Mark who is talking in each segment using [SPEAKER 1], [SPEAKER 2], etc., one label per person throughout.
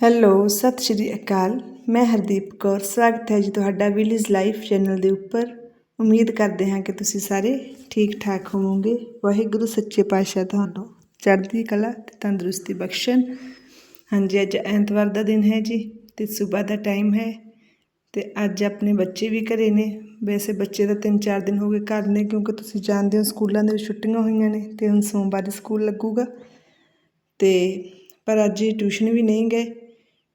[SPEAKER 1] Hello, ਸਤਿ ਸ਼੍ਰੀ ਅਕਾਲ। ਮੈਂ ਹਰਦੀਪ ਕੌਰ। ਸਵਾਗਤ ਹੈ ਜੀ ਤੁਹਾਡਾ ਵਿਲੇਜ ਲਾਈਫ ਚੈਨਲ ਦੇ ਉੱਪਰ। ਉਮੀਦ ਕਰਦੇ ਹਾਂ ਕਿ ਤੁਸੀਂ ਸਾਰੇ ਠੀਕ ਠਾਕ ਹੋਵੋਗੇ। ਵਾਹਿਗੁਰੂ ਸੱਚੇ ਪਾਤਸ਼ਾਹ ਤੁਹਾਨੂੰ ਚੜ੍ਹਦੀ ਕਲਾ ਤੇ ਤੰਦਰੁਸਤੀ ਬਖਸ਼ਣ। ਹਾਂਜੀ, ਅੱਜ ਐਤਵਾਰ ਦਾ ਦਿਨ ਹੈ ਜੀ ਤੇ ਸਵੇਰ ਦਾ ਟਾਈਮ ਹੈ ਤੇ ਅੱਜ ਆਪਣੇ ਬੱਚੇ ਵੀ ਘਰੇ ਨੇ। ਵੈਸੇ ਬੱਚੇ ਦਾ 3-4 ਦਿਨ ਹੋ ਗਏ ਘਰ ਨੇ ਕਿਉਂਕਿ ਤੁਸੀਂ ਜਾਣਦੇ ਹੋ ਸਕੂਲਾਂ ਦੇ ਵਿੱਚ ਛੁੱਟੀਆਂ ਹੋਈਆਂ ਨੇ ਤੇ ਹੁਣ ਸੋਮਵਾਰ ਸਕੂਲ ਲੱਗੂਗਾ। ਤੇ ਪਰ ਅੱਜ ਟਿਊਸ਼ਨ ਵੀ ਨਹੀਂ ਗਏ।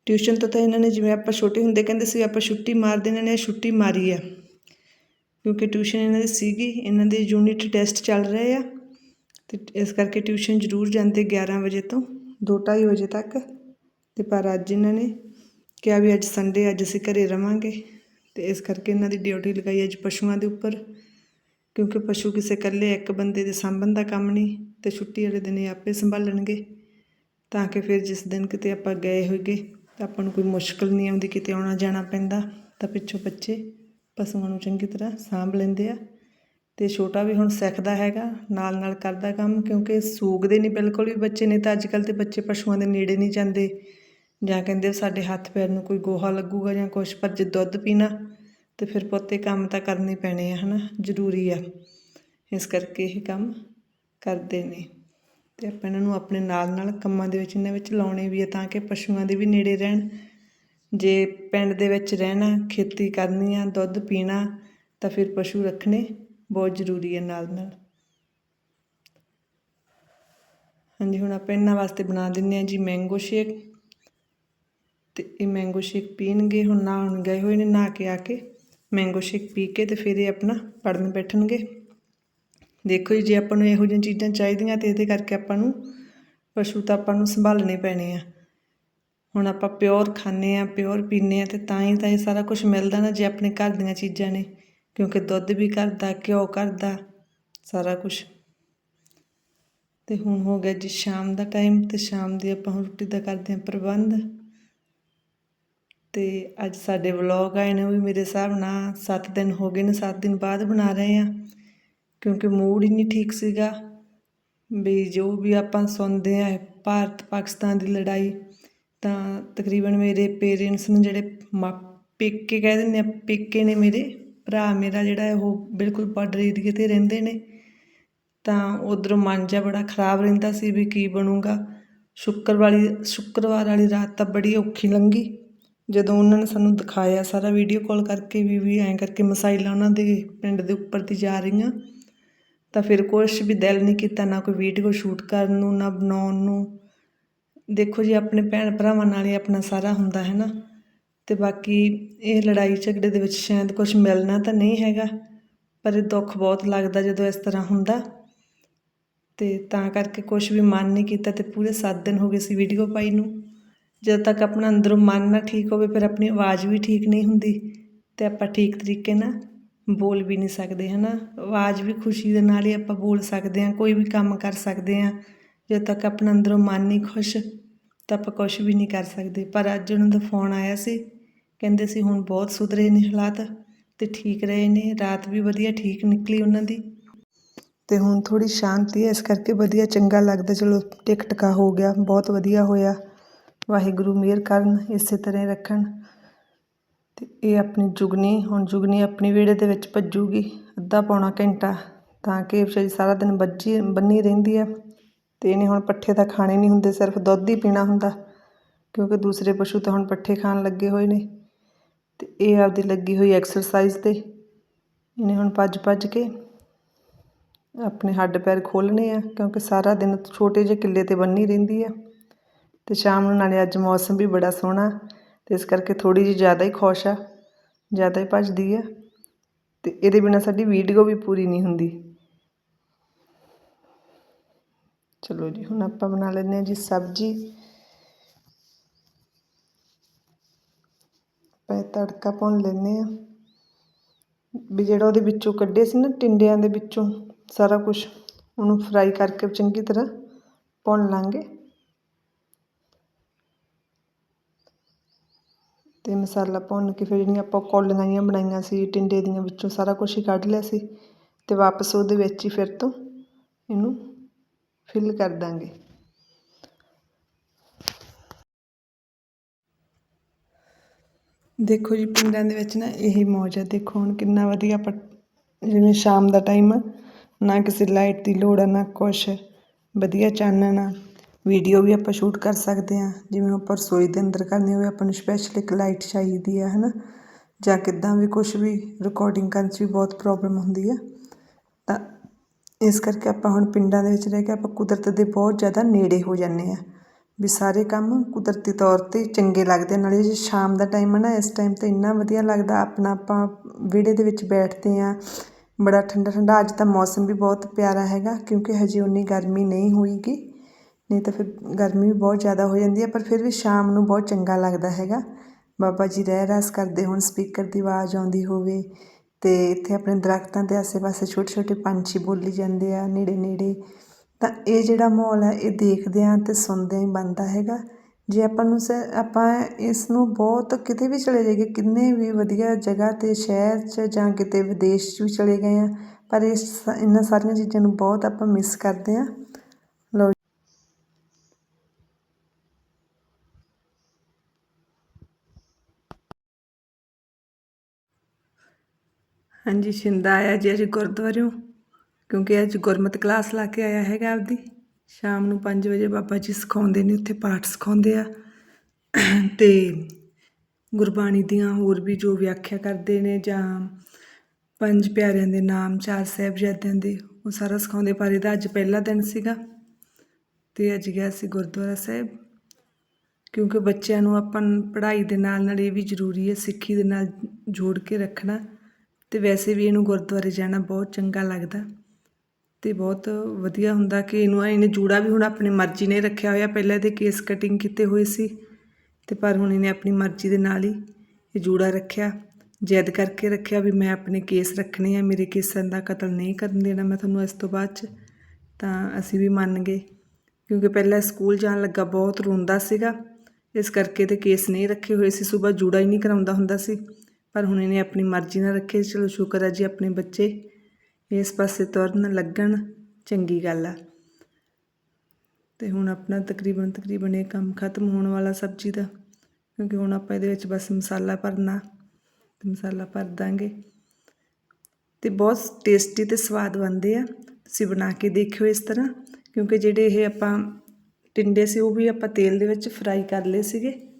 [SPEAKER 1] ਟਿਊਸ਼ਨ ਤੋਂ ਤਾਂ ਇਹਨਾਂ ਨੇ ਜਿਵੇਂ ਆਪਾਂ ਛੋਟੇ ਹੁੰਦੇ ਕਹਿੰਦੇ ਸੀ, ਆਪਾਂ ਛੁੱਟੀ ਮਾਰਦੇ ਇਹਨਾਂ ਨੇ, ਛੁੱਟੀ ਮਾਰੀ ਆ। ਕਿਉਂਕਿ ਟਿਊਸ਼ਨ ਇਹਨਾਂ ਦੀ ਸੀਗੀ, ਇਹਨਾਂ ਦੇ ਯੂਨਿਟ ਟੈਸਟ ਚੱਲ ਰਹੇ ਆ। ਤੇ ਇਸ ਕਰਕੇ ਟਿਊਸ਼ਨ ਜ਼ਰੂਰ ਜਾਂਦੇ 11 ਵਜੇ ਤੋਂ 2:30 ਵਜੇ ਤੱਕ। ਤੇ ਪਰ ਅੱਜ ਇਹਨਾਂ ਨੇ ਕਿਹਾ ਵੀ ਅੱਜ ਸੰਡੇ ਅੱਜ ਅਸੀਂ ਘਰੇ ਰਵਾਂਗੇ। ਤੇ ਇਸ ਕਰਕੇ ਇਹਨਾਂ ਦੀ ਡਿਊਟੀ ਲਗਾਈ ਅੱਜ ਪਸ਼ੂਆਂ ਦੇ ਉੱਪਰ। ਕਿਉਂਕਿ ਪਸ਼ੂ ਕਿਸੇ ਇਕੱਲੇ, ਇੱਕ ਬੰਦੇ ਦੇ ਸਾਂਭਣ ਦਾ ਕੰਮ ਨਹੀਂ, ਤੇ ਛੁੱਟੀ ਵਾਲੇ ਦਿਨ ਇਹ ਆਪੇ ਸੰਭਾਲਣਗੇ। ਤਾਂ ਕਿ ਫਿਰ ਜਿਸ ਦਿਨ ਕਿਤੇ ਆਪਾਂ ਗਏ ਹੋਈਏ ਤਾਂ ਆਪਾਂ ਨੂੰ ਕੋਈ ਮੁਸ਼ਕਲ ਨਹੀਂ ਆਉਂਦੀ ਕਿਤੇ ਆਉਣਾ ਜਾਣਾ ਪੈਂਦਾ, ਤਾਂ ਪਿੱਛੋਂ ਬੱਚੇ ਪਸ਼ੂਆਂ ਨੂੰ ਚੰਗੀ ਤਰ੍ਹਾਂ ਸਾਂਭ ਲੈਂਦੇ ਆ। ਤੇ ਛੋਟਾ ਵੀ ਹੁਣ ਸਿੱਖਦਾ ਹੈਗਾ, ਨਾਲ ਨਾਲ ਕਰਦਾ ਕੰਮ, ਕਿਉਂਕਿ ਸੂਗਦੇ ਨਹੀਂ ਬਿਲਕੁਲ ਵੀ ਬੱਚੇ ਨੇ ਤਾਂ ਅੱਜ ਕੱਲ੍ਹ ਤੇ ਬੱਚੇ ਪਸ਼ੂਆਂ ਦੇ ਨੇੜੇ ਨਹੀਂ ਜਾਂਦੇ। ਜਾਂ ਕਹਿੰਦੇ ਸਾਡੇ ਹੱਥ ਪੈਰ ਨੂੰ ਕੋਈ ਗੋਹਾ ਲੱਗੂਗਾ ਜਾਂ ਕੁਛ, ਪਰ ਜੇ ਦੁੱਧ ਪੀਣਾ, ਤੇ ਫਿਰ ਪੋਤੇ ਕੰਮ ਤਾਂ ਕਰਨੇ ਪੈਣੇ ਆ, ਹਨਾ? ਜ਼ਰੂਰੀ ਆ। ਇਸ ਕਰਕੇ ਇਹ ਕੰਮ ਕਰਦੇ ਨੇ। ਅਤੇ ਆਪਾਂ ਇਹਨਾਂ ਨੂੰ ਆਪਣੇ ਨਾਲ ਨਾਲ ਕੰਮਾਂ ਦੇ ਵਿੱਚ, ਇਹਨਾਂ ਵਿੱਚ ਲਾਉਣੇ ਵੀ ਆ ਤਾਂ ਕਿ ਪਸ਼ੂਆਂ ਦੇ ਵੀ ਨੇੜੇ ਰਹਿਣ। ਜੇ ਪਿੰਡ ਦੇ ਵਿੱਚ ਰਹਿਣਾ, ਖੇਤੀ ਕਰਨੀ ਆ, ਦੁੱਧ ਪੀਣਾ, ਤਾਂ ਫਿਰ ਪਸ਼ੂ ਰੱਖਣੇ ਬਹੁਤ ਜ਼ਰੂਰੀ ਹੈ ਨਾਲ ਨਾਲ। ਹਾਂਜੀ, ਹੁਣ ਆਪਾਂ ਇਹਨਾਂ ਵਾਸਤੇ ਬਣਾ ਦਿੰਨੇ ਆ ਜੀ ਮੈਂਗੋ ਸ਼ੇਕ ਤੇ ਇਹ ਮੈਂਗੋ ਸ਼ੇਕ ਪੀਣਗੇ, ਹੁਣ ਨਾ ਹੁਣ ਗਏ ਹੋਏ ਨੇ ਨਾ ਕੇ ਆ ਕੇ ਮੈਂਗੋ ਸ਼ੇਕ ਪੀ ਕੇ ਤੇ ਫਿਰ ਇਹ ਆਪਣਾ ਪੜਨ ਬੈਠਣਗੇ। ਦੇਖੋ ਜੀ, ਜੇ ਆਪਾਂ ਨੂੰ ਇਹੋ ਜਿਹੀਆਂ ਚੀਜ਼ਾਂ ਚਾਹੀਦੀਆਂ ਤੇ ਇਹਦੇ ਕਰਕੇ ਆਪਾਂ ਨੂੰ ਪਸ਼ੂ ਤਾਂ ਆਪਾਂ ਨੂੰ ਸੰਭਾਲਣੇ ਪੈਣੇ ਆ। ਹੁਣ ਆਪਾਂ ਪਿਓਰ ਖਾਂਦੇ ਆ, ਪਿਓਰ ਪੀਂਦੇ ਆ ਤੇ ਤਾਂ ਹੀ ਤਾਂ ਇਹ ਸਾਰਾ ਕੁਝ ਮਿਲਦਾ ਨਾ ਜੇ ਆਪਣੇ ਘਰ ਦੀਆਂ ਚੀਜ਼ਾਂ ਨੇ, ਕਿਉਂਕਿ ਦੁੱਧ ਵੀ ਘਰ ਦਾ ਘਿਓ ਘਰ ਦਾ ਸਾਰਾ ਕੁਝ ਤੇ ਹੁਣ ਹੋ ਗਿਆ ਜੀ ਸ਼ਾਮ ਦਾ ਟਾਈਮ ਤੇ ਸ਼ਾਮ ਦੀ ਆਪਾਂ ਹੁਣ ਰੋਟੀ ਦਾ ਕਰਦੇ ਆ ਪ੍ਰਬੰਧ। ਤੇ ਅੱਜ ਸਾਡੇ ਵਲੌਗ ਆਏ ਨੇ, ਉਹ ਵੀ ਮੇਰੇ ਹਿਸਾਬ ਨਾਲ 7 ਦਿਨ ਹੋ ਗਏ ਨੇ 7 ਦਿਨ ਬਾਅਦ ਬਣਾ ਰਹੇ ਆ। ਕਿਉਂਕਿ ਮੂਡ ਹੀ ਨਹੀਂ ਠੀਕ ਸੀਗਾ ਵੀ ਜੋ ਵੀ ਆਪਾਂ ਸੁਣਦੇ ਆ ਭਾਰਤ ਪਾਕਿਸਤਾਨ ਦੀ ਲੜਾਈ, ਤਾਂ ਤਕਰੀਬਨ ਮੇਰੇ ਪੇਰੈਂਟਸ ਨੇ ਜਿਹੜੇ ਪੇਕੇ ਕਹਿ ਦਿੰਦੇ ਆ ਪੇਕੇ ਨੇ ਮੇਰੇ ਭਰਾ ਮੇਰਾ ਜਿਹੜਾ ਉਹ ਬਿਲਕੁਲ ਬਾਰਡਰ ਏਰੀਏ ਤੇ ਰਹਿੰਦੇ ਨੇ। ਤਾਂ ਉਧਰੋਂ ਮਨ ਜਿਹਾ ਬੜਾ ਖਰਾਬ ਰਹਿੰਦਾ ਸੀ ਵੀ ਕੀ ਬਣੂਗਾ। ਸ਼ੁੱਕਰ ਸ਼ੁੱਕਰਵਾਰ ਵਾਲੀ ਰਾਤ ਤਾਂ ਬੜੀ ਔਖੀ ਲੰਗੀ ਜਦੋਂ ਉਹਨਾਂ ਨੇ ਸਾਨੂੰ ਦਿਖਾਇਆ ਸਾਰਾ ਵੀਡੀਓ ਕਾਲ ਕਰਕੇ ਵੀ ਵੀ ਐਂ ਕਰਕੇ ਮਸਾਈਲਾਂ ਉਹਨਾਂ ਦੇ ਪਿੰਡ ਦੇ ਉੱਪਰ ਦੀ ਜਾ ਰਹੀਆਂ। ਤਾਂ ਫਿਰ ਕੁਛ ਵੀ ਦਿਲ ਨਹੀਂ ਕੀਤਾ ਨਾ ਕੋਈ ਵੀਡੀਓ ਸ਼ੂਟ ਕਰਨ ਨੂੰ, ਨਾ ਬਣਾਉਣ ਨੂੰ। ਦੇਖੋ ਜੀ, ਆਪਣੇ ਭੈਣ ਭਰਾਵਾਂ ਨਾਲ ਹੀ ਆਪਣਾ ਸਾਰਾ ਹੁੰਦਾ ਹੈ ਨਾ। ਤੇ ਬਾਕੀ ਇਹ ਲੜਾਈ ਝਗੜੇ ਦੇ ਵਿੱਚ ਸ਼ਾਇਦ ਕੁਝ ਮਿਲਣਾ ਤਾਂ ਨਹੀਂ ਹੈਗਾ, ਪਰ ਇਹ ਦੁੱਖ ਬਹੁਤ ਲੱਗਦਾ ਜਦੋਂ ਇਸ ਤਰ੍ਹਾਂ ਹੁੰਦਾ। ਤੇ ਤਾਂ ਕਰਕੇ ਕੁਝ ਵੀ ਮਨ ਨਹੀਂ ਕੀਤਾ ਤੇ ਪੂਰੇ 7 ਦਿਨ ਹੋ ਗਏ ਸੀ ਵੀਡੀਓ ਪਾਈ ਨੂੰ। ਜਦ ਤੱਕ ਆਪਣਾ ਅੰਦਰੋਂ ਮਨ ਨਾ ਠੀਕ ਹੋਵੇ, ਫਿਰ ਆਪਣੀ ਆਵਾਜ਼ ਵੀ ਠੀਕ ਨਹੀਂ ਹੁੰਦੀ। ਤੇ ਆਪਾਂ ਠੀਕ ਤਰੀਕੇ ਨਾਲ ਬੋਲ ਵੀ ਨਹੀਂ ਸਕਦੇ ਹੈ ਨਾ ਆਵਾਜ਼ ਵੀ ਖੁਸ਼ੀ ਦੇ ਨਾਲ ਹੀ ਆਪਾਂ ਬੋਲ ਸਕਦੇ ਹਾਂ, ਕੋਈ ਵੀ ਕੰਮ ਕਰ ਸਕਦੇ ਹਾਂ। ਜਦ ਤੱਕ ਆਪਣਾ ਅੰਦਰੋਂ ਮਨ ਨਹੀਂ ਖੁਸ਼, ਤਾਂ ਆਪਾਂ ਕੁਝ ਵੀ ਨਹੀਂ ਕਰ ਸਕਦੇ। ਪਰ ਅੱਜ ਉਹਨਾਂ ਦਾ ਫੋਨ ਆਇਆ ਸੀ, ਕਹਿੰਦੇ ਸੀ ਹੁਣ ਬਹੁਤ ਸੁਧਰੇ ਨੇ ਹਾਲਾਤ ਤੇ ਠੀਕ ਰਹੇ ਨੇ, ਰਾਤ ਵੀ ਵਧੀਆ ਠੀਕ ਨਿਕਲੀ ਉਹਨਾਂ ਦੀ। ਤੇ ਹੁਣ ਥੋੜੀ ਸ਼ਾਂਤੀ ਹੈ, ਇਸ ਕਰਕੇ ਵਧੀਆ ਚੰਗਾ ਲੱਗਦਾ, ਚਲੋ ਟਿਕ ਟਕਾ ਹੋ ਗਿਆ, ਬਹੁਤ ਵਧੀਆ ਹੋਇਆ। ਵਾਹਿਗੁਰੂ ਮਿਹਰ ਕਰਨ, ਇਸੇ ਤਰ੍ਹਾਂ ਰੱਖਣ। ਅਤੇ ਇਹ ਆਪਣੀ ਜੁਗਨੀ, ਹੁਣ ਜੁਗਨੀ ਆਪਣੀ ਵਿਹੜੇ ਦੇ ਵਿੱਚ ਭੱਜੂਗੀ, ਅੱਧਾ ਪੌਣਾ ਘੰਟਾ, ਤਾਂ ਕਿ ਵਿਚਾਰੀ ਸਾਰਾ ਦਿਨ ਬੱਝੀ ਬੰਨੀ ਰਹਿੰਦੀ ਆ। ਅਤੇ ਇਹਨੇ ਹੁਣ ਪੱਠੇ ਤਾਂ ਖਾਣੇ ਨਹੀਂ ਹੁੰਦੇ, ਸਿਰਫ ਦੁੱਧ ਹੀ ਪੀਣਾ ਹੁੰਦਾ, ਕਿਉਂਕਿ ਦੂਸਰੇ ਪਸ਼ੂ ਤਾਂ ਹੁਣ ਪੱਠੇ ਖਾਣ ਲੱਗੇ ਹੋਏ ਨੇ। ਅਤੇ ਇਹ ਆਪਦੀ ਲੱਗੀ ਹੋਈ ਐਕਸਰਸਾਈਜ਼ ਤੇ, ਇਹਨੇ ਹੁਣ ਭੱਜ ਭੱਜ ਕੇ ਆਪਣੇ ਹੱਡ ਪੈਰ ਖੋਲਣੇ ਆ, ਕਿਉਂਕਿ ਸਾਰਾ ਦਿਨ ਛੋਟੇ ਜਿਹੇ ਕਿੱਲੇ ਤੇ ਬੰਨੀ ਰਹਿੰਦੀ ਆ। ਤੇ ਸ਼ਾਮ ਨੂੰ ਨਾਲੇ ਅੱਜ ਮੌਸਮ ਵੀ ਬੜਾ ਸੋਹਣਾ ਅਤੇ ਇਸ ਕਰਕੇ ਥੋੜ੍ਹੀ ਜਿਹੀ ਜ਼ਿਆਦਾ ਹੀ ਖੁਸ਼ ਆ, ਜ਼ਿਆਦਾ ਹੀ ਭੱਜਦੀ ਆ ਅਤੇ ਇਹਦੇ ਬਿਨਾਂ ਸਾਡੀ ਵੀਡੀਓ ਵੀ ਪੂਰੀ ਨਹੀਂ ਹੁੰਦੀ। ਚਲੋ ਜੀ, ਹੁਣ ਆਪਾਂ ਬਣਾ ਲੈਂਦੇ ਹਾਂ ਜੀ ਸਬਜ਼ੀ। ਪੈ ਤੜਕਾ ਪਾਉਣ ਲੈਂਦੇ ਆ ਵੀ ਜਿਹੜਾ ਉਹਦੇ ਵਿੱਚੋਂ ਕੱਢੇ ਸੀ ਨਾ ਟਿੰਡਿਆਂ ਦੇ ਵਿੱਚੋਂ, ਸਾਰਾ ਕੁਝ ਉਹਨੂੰ ਫਰਾਈ ਕਰਕੇ ਚੰਗੀ ਤਰ੍ਹਾਂ ਭੁੰਨ ਲਾਂਗੇ। ਅਤੇ ਮਸਾਲਾ ਭੁੰਨ ਕੇ ਫਿਰ ਜਿਹੜੀਆਂ ਆਪਾਂ ਕੌਲੀਆਂ ਜਿਹੀਆਂ ਬਣਾਈਆਂ ਸੀ, ਟਿੰਡੇ ਦੀਆਂ ਵਿੱਚੋਂ ਸਾਰਾ ਕੁਛ ਹੀ ਕੱਢ ਲਿਆ ਸੀ ਅਤੇ ਵਾਪਸ ਉਹਦੇ ਵਿੱਚ ਹੀ ਫਿਰ ਤੋਂ ਇਹਨੂੰ ਫਿਲ ਕਰ ਦਾਂਗੇ। ਦੇਖੋ ਜੀ, ਪਿੰਡਾਂ ਦੇ ਵਿੱਚ ਨਾ ਇਹੀ ਮੌਜ ਹੈ ਦੇਖੋ ਹੁਣ ਕਿੰਨਾ ਵਧੀਆ ਆਪਾਂ ਜਿਵੇਂ ਸ਼ਾਮ ਦਾ ਟਾਈਮ ਨਾ ਕਿਸੇ ਲਾਈਟ ਦੀ ਲੋੜ ਆ, ਨਾ ਕੁਛ। ਵਧੀਆ ਚਾਨਣ ਆ। ਵੀਡੀਓ ਵੀ ਆਪਾਂ ਸ਼ੂਟ ਕਰ ਸਕਦੇ ਹਾਂ। ਜਿਵੇਂ ਆਪਾਂ ਰਸੋਈ ਦੇ ਅੰਦਰ ਕਰਨੀ ਹੋਵੇ, ਆਪਾਂ ਨੂੰ ਸਪੈਸ਼ਲ ਇੱਕ ਲਾਈਟ ਚਾਹੀਦੀ ਆ ਹੈ ਨਾ ਜਾਂ ਕਿੱਦਾਂ ਵੀ ਕੁਛ ਵੀ ਰਿਕਾਰਡਿੰਗ ਕਰਨ 'ਚ ਵੀ ਬਹੁਤ ਪ੍ਰੋਬਲਮ ਹੁੰਦੀ ਆ ਤਾਂ ਇਸ ਕਰਕੇ ਆਪਾਂ ਹੁਣ ਪਿੰਡਾਂ ਦੇ ਵਿੱਚ ਰਹਿ ਕੇ ਆਪਾਂ ਕੁਦਰਤ ਦੇ ਬਹੁਤ ਜ਼ਿਆਦਾ ਨੇੜੇ ਹੋ ਜਾਂਦੇ ਆ ਵੀ ਸਾਰੇ ਕੰਮ ਕੁਦਰਤੀ ਤੌਰ 'ਤੇ ਚੰਗੇ ਲੱਗਦੇ ਆ। ਨਾਲੇ ਜੇ ਸ਼ਾਮ ਦਾ ਟਾਈਮ ਹੈ ਨਾ, ਇਸ ਟਾਈਮ 'ਤੇ ਇੰਨਾ ਵਧੀਆ ਲੱਗਦਾ ਆਪਣਾ ਆਪਾਂ ਵਿਹੜੇ ਦੇ ਵਿੱਚ ਬੈਠਦੇ ਆ ਬੜਾ ਠੰਡਾ ਠੰਡਾ ਅੱਜ ਤਾਂ ਮੌਸਮ ਵੀ ਬਹੁਤ ਪਿਆਰਾ ਹੈਗਾ, ਕਿਉਂਕਿ ਹਜੇ ਉਨੀ ਗਰਮੀ ਨਹੀਂ ਹੋਈਗੀ। ਨਹੀਂ ਤਾਂ ਫਿਰ ਗਰਮੀ ਵੀ ਬਹੁਤ ਜ਼ਿਆਦਾ ਹੋ ਜਾਂਦੀ ਹੈ, ਪਰ ਫਿਰ ਵੀ ਸ਼ਾਮ ਨੂੰ ਬਹੁਤ ਚੰਗਾ ਲੱਗਦਾ ਹੈਗਾ। ਬਾਬਾ ਜੀ ਰਹਿ ਰਸ ਕਰਦੇ ਹੁਣ, ਸਪੀਕਰ ਦੀ ਆਵਾਜ਼ ਆਉਂਦੀ ਹੋਵੇ ਅਤੇ ਇੱਥੇ ਆਪਣੇ ਦਰਖਤਾਂ ਦੇ ਆਸੇ-ਪਾਸੇ ਛੋਟੇ-ਛੋਟੇ ਪੰਛੀ ਬੋਲੀ ਜਾਂਦੇ ਆ, ਨੇੜੇ-ਨੇੜੇ। ਤਾਂ ਇਹ ਜਿਹੜਾ ਮਾਹੌਲ ਹੈ, ਇਹ ਦੇਖਦਿਆਂ ਅਤੇ ਸੁਣਦਿਆਂ ਹੀ ਬਣਦਾ ਹੈਗਾ। ਜੇ ਆਪਾਂ ਨੂੰ ਸ, ਆਪਾਂ ਇਸ ਨੂੰ ਬਹੁਤ ਕਿਤੇ ਵੀ ਚਲੇ ਜਾਈਏ, ਕਿੰਨੇ ਵੀ ਵਧੀਆ ਜਗ੍ਹਾ 'ਤੇ, ਸ਼ਹਿਰ 'ਚ ਜਾਂ ਕਿਤੇ ਵਿਦੇਸ਼ 'ਚ ਵੀ ਚਲੇ ਗਏ ਆ ਪਰ ਇਸ ਇਹਨਾਂ ਸਾਰੀਆਂ ਚੀਜ਼ਾਂ ਨੂੰ ਬਹੁਤ ਆਪਾਂ ਮਿਸ ਕਰਦੇ ਆ ਲਓ ਹਾਂਜੀ, ਸ਼ਿੰਦਾ ਆਇਆ ਜੀ ਅੱਜ ਗੁਰਦੁਆਰਿਓਂ, ਕਿਉਂਕਿ ਅੱਜ ਗੁਰਮਤ ਕਲਾਸ ਲਾ ਕੇ ਆਇਆ ਹੈਗਾ ਆਪਦੀ। ਸ਼ਾਮ ਨੂੰ 5 ਵਜੇ ਬਾਬਾ ਜੀ ਸਿਖਾਉਂਦੇ ਨੇ, ਉੱਥੇ ਪਾਠ ਸਿਖਾਉਂਦੇ ਆ। ਤੇ ਗੁਰਬਾਣੀ ਦੀਆਂ ਹੋਰ ਵੀ ਜੋ ਵਿਆਖਿਆ ਕਰਦੇ ਨੇ, ਜਾਂ ਪੰਜ ਪਿਆਰਿਆਂ ਦੇ ਨਾਮ, ਚਾਰ ਸਾਹਿਬਜ਼ਾਦਿਆਂ ਦੇ, ਉਹ ਸਾਰਾ ਸਿਖਾਉਂਦੇ, ਪਰ ਇਹਦਾ ਅੱਜ ਪਹਿਲਾ ਦਿਨ ਸੀਗਾ। ਤੇ ਅੱਜ ਗਿਆ ਸੀ ਗੁਰਦੁਆਰਾ ਸਾਹਿਬ। ਕਿਉਂਕਿ ਬੱਚਿਆਂ ਨੂੰ ਆਪਾਂ ਪੜ੍ਹਾਈ ਦੇ ਨਾਲ ਨਾਲ ਇਹ ਵੀ ਜ਼ਰੂਰੀ ਹੈ, ਸਿੱਖੀ ਦੇ ਨਾਲ ਜੋੜ ਕੇ ਰੱਖਣਾ। ਤੇ ਵੈਸੇ ਵੀ ਇਹਨੂੰ ਗੁਰਦੁਆਰੇ ਜਾਣਾ ਬਹੁਤ ਚੰਗਾ ਲੱਗਦਾ ਤੇ ਬਹੁਤ ਵਧੀਆ ਹੁੰਦਾ ਕਿ ਇਹਨੂੰ ਇਹਨੇ ਜੂੜਾ ਵੀ ਹੁਣ ਆਪਣੀ ਮਰਜ਼ੀ ਨੇ ਰੱਖਿਆ ਹੋਇਆ, ਪਹਿਲਾਂ ਇਹਦੇ ਕੇਸ ਕਟਿੰਗ ਕੀਤੇ ਹੋਏ ਸੀ ਤੇ ਪਰ ਹੁਣ ਇਹਨੇ ਆਪਣੀ ਮਰਜ਼ੀ ਦੇ ਨਾਲ ਹੀ ਇਹ ਜੂੜਾ ਰੱਖਿਆ, ਜ਼ੈਦ ਕਰਕੇ ਰੱਖਿਆ ਵੀ ਮੈਂ ਆਪਣੇ ਕੇਸ ਰੱਖਣੇ ਆ, ਮੇਰੇ ਕੇਸਾਂ ਦਾ ਕਤਲ ਨਹੀਂ ਕਰਨ ਦੇਣਾ ਮੈਂ ਤੁਹਾਨੂੰ ਇਸ ਤੋਂ ਬਾਅਦ ਚ, ਤਾਂ ਅਸੀਂ ਵੀ ਮੰਨ ਗਏ ਕਿਉਂਕਿ ਪਹਿਲਾਂ ਸਕੂਲ ਜਾਣ ਲੱਗਾ ਬਹੁਤ ਰੋਂਦਾ ਸੀਗਾ, ਇਸ ਕਰਕੇ ਤੇ ਕੇਸ ਨਹੀਂ ਰੱਖੇ ਹੋਏ ਸੀ, ਸਵੇਰ ਜੂੜਾ ਹੀ ਨਹੀਂ ਕਰਾਉਂਦਾ ਹੁੰਦਾ ਸੀ। ਪਰ ਹੁਣ ਇਹਨੇ ਆਪਣੀ ਮਰਜ਼ੀ ਨਾਲ ਰੱਖੇ। ਚਲੋ ਸ਼ੁਕਰ ਹੈ ਜੀ ਆਪਣੇ ਬੱਚੇ ਇਸ ਪਾਸੇ ਤੁਰਨ ਲੱਗਣ। ਚੰਗੀ ਗੱਲ ਆ। ਤੇ ਹੁਣ ਆਪਣਾ ਤਕਰੀਬਨ ਤਕਰੀਬਨ ਇਹ ਕੰਮ ਖਤਮ ਹੋਣ ਵਾਲਾ ਸਬਜ਼ੀ ਦਾ। ਕਿਉਂਕਿ ਹੁਣ ਆਪਾਂ ਇਹਦੇ ਵਿੱਚ ਬਸ ਮਸਾਲਾ ਭਰਨਾ, ਤੇ ਮਸਾਲਾ ਭਰ ਦਾਂਗੇ। ਤੇ ਬਹੁਤ ਟੇਸਟੀ ਤੇ ਸਵਾਦ ਬਣਦੇ ਆ। ਤੁਸੀਂ ਬਣਾ ਕੇ ਦੇਖਿਓ ਇਸ ਤਰ੍ਹਾਂ। ਕਿਉਂਕਿ ਜਿਹੜੇ ਇਹ ਆਪਾਂ ਟਿੰਡੇ ਸੀ, ਉਹ ਵੀ ਆਪਾਂ ਤੇਲ ਦੇ ਵਿੱਚ ਫਰਾਈ ਕਰ ਲਏ ਸੀਗੇ।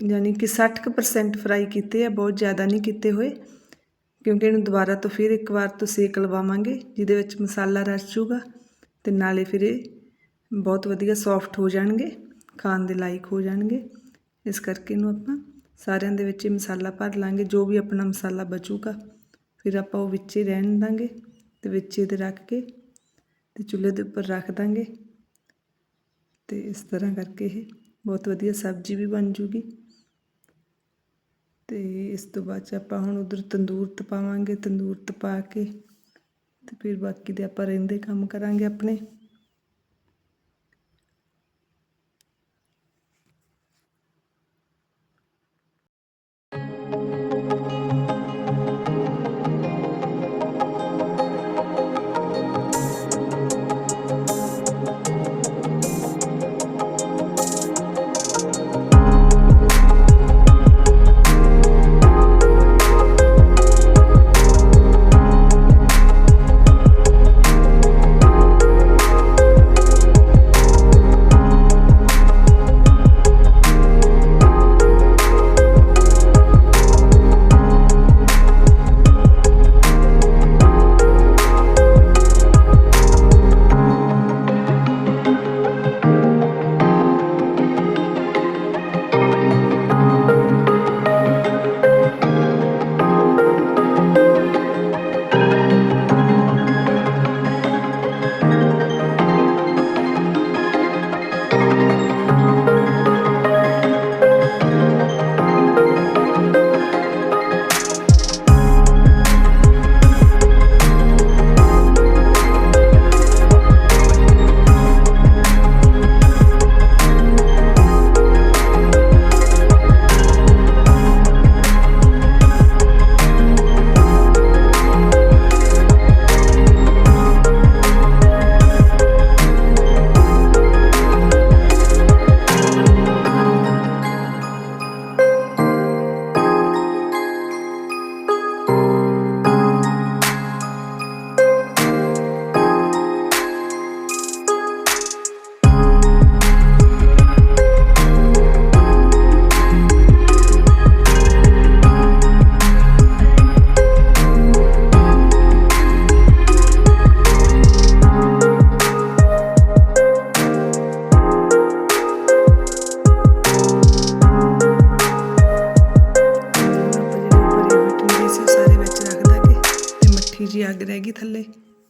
[SPEAKER 1] ਯਾਨੀ ਕਿ 60% ਫਰਾਈ ਕੀਤੇ ਆ, ਬਹੁਤ ਜ਼ਿਆਦਾ ਨਹੀਂ ਕੀਤੇ ਹੋਏ, ਕਿਉਂਕਿ ਇਹਨੂੰ ਦੁਬਾਰਾ ਤੋਂ ਫਿਰ ਇੱਕ ਵਾਰ ਤੋਂ ਸੇਕ ਲਵਾਵਾਂਗੇ ਜਿਹਦੇ ਵਿੱਚ ਮਸਾਲਾ ਰਚ ਜੂਗਾ ਤੇ ਨਾਲੇ ਫਿਰ ਇਹ ਬਹੁਤ ਵਧੀਆ ਸੌਫਟ ਹੋ ਜਾਣਗੇ, ਖਾਣ ਦੇ ਲਾਇਕ ਹੋ ਜਾਣਗੇ। ਇਸ ਕਰਕੇ ਇਹਨੂੰ ਆਪਾਂ ਸਾਰਿਆਂ ਦੇ ਵਿੱਚ ਇਹ ਮਸਾਲਾ ਭਰ ਲਾਂਗੇ, ਜੋ ਵੀ ਆਪਣਾ ਮਸਾਲਾ ਬਚੂਗਾ, ਫਿਰ ਆਪਾਂ ਉਹ ਵਿੱਚ ਹੀ ਰਹਿਣ ਦਾਂਗੇ ਤੇ ਵਿੱਚ ਇਹਦੇ ਰੱਖ ਕੇ ਤੇ ਚੁੱਲ੍ਹੇ ਦੇ ਉੱਪਰ ਰੱਖ ਦਾਂਗੇ। ਤੇ ਇਸ ਤਰ੍ਹਾਂ ਕਰਕੇ ਇਹ ਬਹੁਤ ਵਧੀਆ ਸਬਜ਼ੀ ਵੀ ਬਣ ਜੂਗੀ। ਅਤੇ ਇਸ ਤੋਂ ਬਾਅਦ 'ਚ ਆਪਾਂ ਹੁਣ ਉਧਰ ਤੰਦੂਰ ਤਪਾਵਾਂਗੇ, ਤੰਦੂਰ ਤਪਾ ਕੇ ਅਤੇ ਫਿਰ ਬਾਕੀ ਦੇ ਆਪਾਂ ਰਹਿੰਦੇ ਕੰਮ ਕਰਾਂਗੇ ਆਪਣੇ।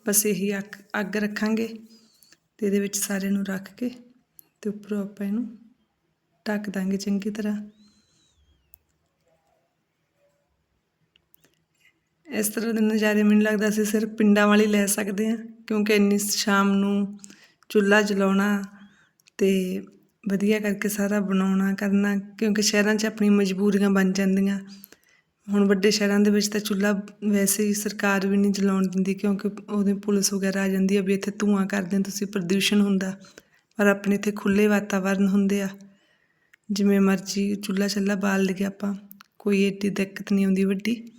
[SPEAKER 1] ਬਸ ਇਹੀ ਅੱਗ ਅੱਗ ਰੱਖਾਂਗੇ ਤੇ ਇਹਦੇ ਵਿੱਚ ਸਾਰੇ ਨੂੰ ਰੱਖ ਕੇ ਤੇ ਉੱਪਰੋਂ ਆਪਾਂ ਇਹਨੂੰ ਢੱਕ ਦਾਂਗੇ ਚੰਗੀ ਤਰ੍ਹਾਂ। ਇਸ ਤਰ੍ਹਾਂ ਦੇ ਨਜ਼ਾਰੇ ਮੈਨੂੰ ਲੱਗਦਾ ਅਸੀਂ ਸਿਰਫ ਪਿੰਡਾਂ ਵਾਲੇ ਲੈ ਸਕਦੇ ਹਾਂ, ਕਿਉਂਕਿ ਇੰਨੀ ਸ਼ਾਮ ਨੂੰ ਚੁੱਲ੍ਹਾ ਜਲਾਉਣਾ ਤੇ ਵਧੀਆ ਕਰਕੇ ਸਾਰਾ ਬਣਾਉਣਾ, ਕਰਨਾ, ਕਿਉਂਕਿ ਸ਼ਹਿਰਾਂ 'ਚ ਆਪਣੀ ਮਜਬੂਰੀਆਂ ਬਣ ਜਾਂਦੀਆਂ। ਹੁਣ ਵੱਡੇ ਸ਼ਹਿਰਾਂ ਦੇ ਵਿੱਚ ਤਾਂ ਚੁੱਲ੍ਹਾ ਵੈਸੇ ਹੀ ਸਰਕਾਰ ਵੀ ਨਹੀਂ ਜਲਾਉਣ ਦਿੰਦੀ ਕਿਉਂਕਿ ਉਹਦੇ ਪੁਲਿਸ ਵਗੈਰਾ ਆ ਜਾਂਦੀ ਹੈ ਵੀ ਇੱਥੇ ਧੂੰਆਂ ਕਰਦੇ ਹੋ ਤੁਸੀਂ ਪ੍ਰਦੂਸ਼ਣ ਹੁੰਦਾ। ਪਰ ਆਪਣੇ ਇੱਥੇ ਖੁੱਲ੍ਹੇ ਵਾਤਾਵਰਨ ਹੁੰਦੇ ਆ। ਜਿਵੇਂ ਮਰਜ਼ੀ ਚੁੱਲ੍ਹਾ ਚੱਲਾ ਬਾਲ ਲਈਏ ਆਪਾਂ, ਕੋਈ ਏਡੀ ਦਿੱਕਤ ਨਹੀਂ ਆਉਂਦੀ ਵੱਡੀ।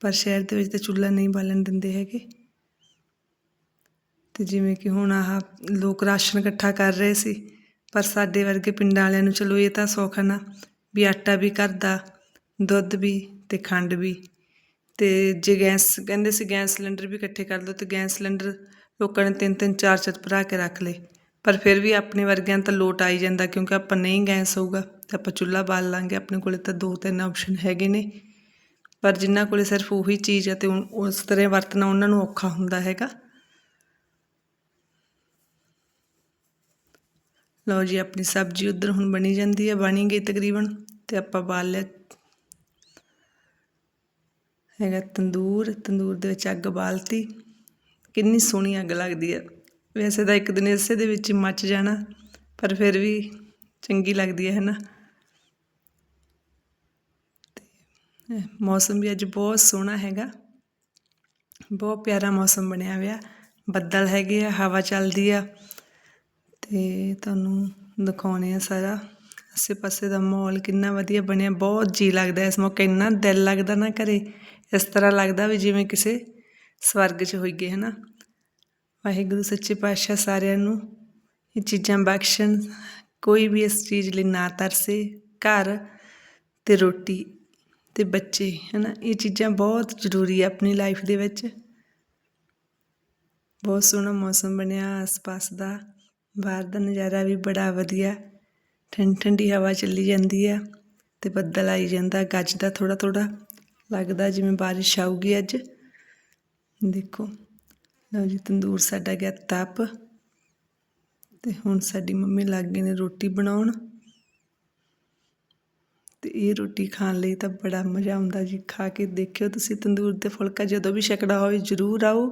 [SPEAKER 1] ਪਰ ਸ਼ਹਿਰ ਦੇ ਵਿੱਚ ਤਾਂ ਚੁੱਲ੍ਹਾ ਨਹੀਂ ਬਾਲਣ ਦਿੰਦੇ ਹੈਗੇ। ਤੇ ਜਿਵੇਂ ਕਿ ਹੁਣ ਆਹ ਲੋਕ ਰਾਸ਼ਨ ਇਕੱਠਾ ਕਰ ਰਹੇ ਸੀ, ਪਰ ਸਾਡੇ ਵਰਗੇ ਪਿੰਡਾਂ ਵਾਲਿਆਂ ਨੂੰ ਚਲੋ ਇਹ ਤਾਂ ਸੌਖਾ ਨਾ ਵੀ ਆਟਾ ਵੀ ਘਰ ਦਾ, ਦੁੱਧ ਵੀ ਤੇ ਖੰਡ ਵੀ ਤੇ ਜੇ ਗੈਸ, ਕਹਿੰਦੇ ਸੀ ਗੈਸ ਸਿਲੰਡਰ ਵੀ ਇਕੱਠੇ ਕਰ ਲਓ ਤੇ ਗੈਸ ਸਿਲੰਡਰ ਲੋਕਾਂ ਨੇ ਤਿੰਨ ਤਿੰਨ, ਚਾਰ ਚਾਰ ਭਰਾ ਕੇ ਰੱਖ ਲਏ। ਪਰ ਫਿਰ ਵੀ ਆਪਣੇ ਵਰਗਿਆਂ ਤਾਂ ਲੋਟ ਆਈ ਜਾਂਦਾ ਕਿਉਂਕਿ ਆਪਾਂ ਨਹੀਂ ਗੈਸ ਹੋਊਗਾ ਤੇ ਆਪਾਂ ਚੁੱਲ੍ਹਾ ਬਾਲ ਲਾਂਗੇ। ਆਪਣੇ ਕੋਲੇ ਤਾਂ ਦੋ, ਤਿੰਨ ਆਪਸ਼ਨ ਹੈਗੇ ਨੇ। ਪਰ ਜਿਨ੍ਹਾਂ ਕੋਲੇ ਸਿਰਫ ਉਹੀ ਚੀਜ਼ ਹੈ ਤੇ ਉਸ ਤਰ੍ਹਾਂ ਵਰਤਣਾ ਉਹਨਾਂ ਨੂੰ ਔਖਾ ਹੁੰਦਾ ਹੈਗਾ। ਲਓ ਜੀ, ਆਪਣੀ ਸਬਜ਼ੀ ਉਧਰ ਹੁਣ ਬਣੀ ਜਾਂਦੀ ਹੈ ਬਣੀ ਗਈ ਤਕਰੀਬਨ ਤੇ ਆਪਾਂ ਬਾਲ ਲਿਆ ਹੈਗਾ ਤੰਦੂਰ ਤੰਦੂਰ ਦੇ ਵਿੱਚ ਅੱਗ ਬਾਲਤੀ। ਕਿੰਨੀ ਸੋਹਣੀ ਅੱਗ ਲੱਗਦੀ ਹੈ ਵੈਸੇ ਤਾਂ ਇੱਕ ਦਿਨ ਇਸੇ ਦੇ ਵਿੱਚ ਮੱਚ ਜਾਣਾ, ਪਰ ਫਿਰ ਵੀ ਚੰਗੀ ਲੱਗਦੀ ਹੈ ਹੈ ਨਾ ਤੇ ਮੌਸਮ ਵੀ ਅੱਜ ਬਹੁਤ ਸੋਹਣਾ ਹੈਗਾ। ਬਹੁਤ ਪਿਆਰਾ ਮੌਸਮ ਬਣਿਆ ਹੋਇਆ। ਬੱਦਲ ਹੈਗੇ ਆ, ਹਵਾ ਚੱਲਦੀ ਆ। ਤੇ ਤੁਹਾਨੂੰ ਦਿਖਾਉਣੇ ਆ ਸਾਰਾ। ਆਸੇ ਪਾਸੇ ਦਾ ਮਾਹੌਲ ਕਿੰਨਾ ਵਧੀਆ ਬਣਿਆ। ਬਹੁਤ ਜੀ ਲੱਗਦਾ ਇਸ ਮੌਕੇ। ਇੰਨਾ ਦਿਲ ਲੱਗਦਾ ਨਾ ਘਰੇ ਇਸ ਤਰ੍ਹਾਂ ਲੱਗਦਾ ਵੀ ਜਿਵੇਂ ਕਿਸੇ ਸਵਰਗ 'ਚ ਹੋਈਏ ਹੈ ਨਾ ਵਾਹਿਗੁਰੂ, ਸੱਚੇ ਪਾਤਸ਼ਾਹ ਸਾਰਿਆਂ ਨੂੰ ਇਹ ਚੀਜ਼ਾਂ ਬਖਸ਼ਣ। ਕੋਈ ਵੀ ਇਸ ਚੀਜ਼ ਲਈ ਨਾ ਤਰਸੇ, ਘਰ ਤੇ ਰੋਟੀ ਤੇ ਬੱਚੇ ਹੈ ਨਾ ਇਹ ਚੀਜ਼ਾਂ ਬਹੁਤ ਜ਼ਰੂਰੀ ਆ ਆਪਣੀ ਲਾਈਫ ਦੇ ਵਿੱਚ। ਬਹੁਤ ਸੋਹਣਾ ਮੌਸਮ ਬਣਿਆ, ਆਸ-ਪਾਸ ਦਾ। ਬਾਹਰ ਦਾ ਨਜ਼ਾਰਾ ਵੀ ਬੜਾ ਵਧੀਆ। ਠੰਡੀ ਠੰਡੀ ਹਵਾ ਚੱਲੀ ਜਾਂਦੀ ਆ ਤੇ ਬੱਦਲ ਆਈ ਜਾਂਦਾ ਗੱਜਦਾ ਥੋੜਾ ਥੋੜਾ ਲੱਗਦਾ ਜਿਵੇਂ ਬਾਰਿਸ਼ ਆਊਗੀ ਅੱਜ। ਦੇਖੋ, ਲਓ ਜੀ, ਤੰਦੂਰ ਸਾਡਾ ਗਿਆ ਤਪ। ਤੇ ਹੁਣ ਸਾਡੀ ਮੰਮੀ ਲੱਗ ਗਏ ਨੇ ਰੋਟੀ ਬਣਾਉਣ। ਤੇ ਇਹ ਰੋਟੀ ਖਾਣ ਲਈ ਤਾਂ ਬੜਾ ਮਜ਼ਾ ਆਉਂਦਾ ਜੀ। ਖਾ ਕੇ ਦੇਖਿਓ ਤੁਸੀਂ ਤੰਦੂਰ ਤੇ ਫੁਲਕਾ, ਜਦੋਂ ਵੀ ਛਕਣਾ ਹੋਵੇ ਜ਼ਰੂਰ ਆਓ।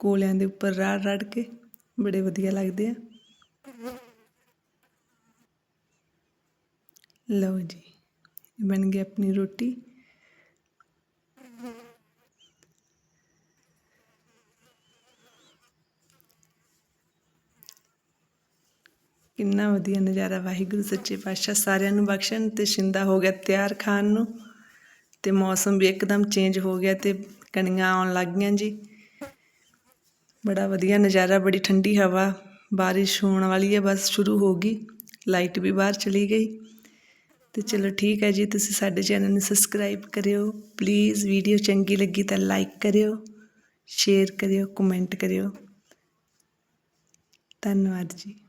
[SPEAKER 1] ਕੋਲਿਆਂ ਦੇ ਉੱਪਰ ਰੜ ਰੜ ਕੇ ਬੜੇ ਵਧੀਆ ਲੱਗਦੇ ਆ। ਲਓ ਜੀ, ਬਣ ਗਈ ਆਪਣੀ ਰੋਟੀ। ਕਿੰਨਾ ਵਧੀਆ ਨਜ਼ਾਰਾ, ਵਾਹਿਗੁਰੂ, ਸੱਚੇ ਪਾਤਸ਼ਾਹ। ਸਾਰਿਆਂ ਨੂੰ ਬਖਸ਼ਣ ਤੇ ਸ਼ਿੰਦਾ ਹੋ ਗਿਆ ਤਿਆਰ ਖਾਣ ਨੂੰ। ਤੇ ਮੌਸਮ ਵੀ ਇੱਕਦਮ ਚੇਂਜ ਹੋ ਗਿਆ ਤੇ ਕਣੀਆਂ ਆਉਣ ਲੱਗ ਗਈਆਂ ਜੀ। ਬੜਾ ਵਧੀਆ ਨਜ਼ਾਰਾ, ਬੜੀ ਠੰਡੀ ਹਵਾ, ਬਾਰਿਸ਼ ਹੋਣ ਵਾਲੀ ਹੈ, ਬਸ ਸ਼ੁਰੂ ਹੋ ਗਈ। ਲਾਈਟ ਵੀ ਬਾਹਰ ਚਲੀ ਗਈ। ਤੇ ਚਲੋ ਠੀਕ ਹੈ ਜੀ, ਤੁਸੀਂ ਸਾਡੇ ਚੈਨਲ ਨੂੰ ਸਬਸਕ੍ਰਾਈਬ ਕਰਿਓ। ਪਲੀਜ਼ ਵੀਡੀਓ ਚੰਗੀ ਲੱਗੀ ਤਾਂ ਲਾਈਕ ਕਰਿਓ ਸ਼ੇਅਰ ਕਰਿਓ ਕਮੈਂਟ ਕਰਿਓ। ਧੰਨਵਾਦ ਜੀ।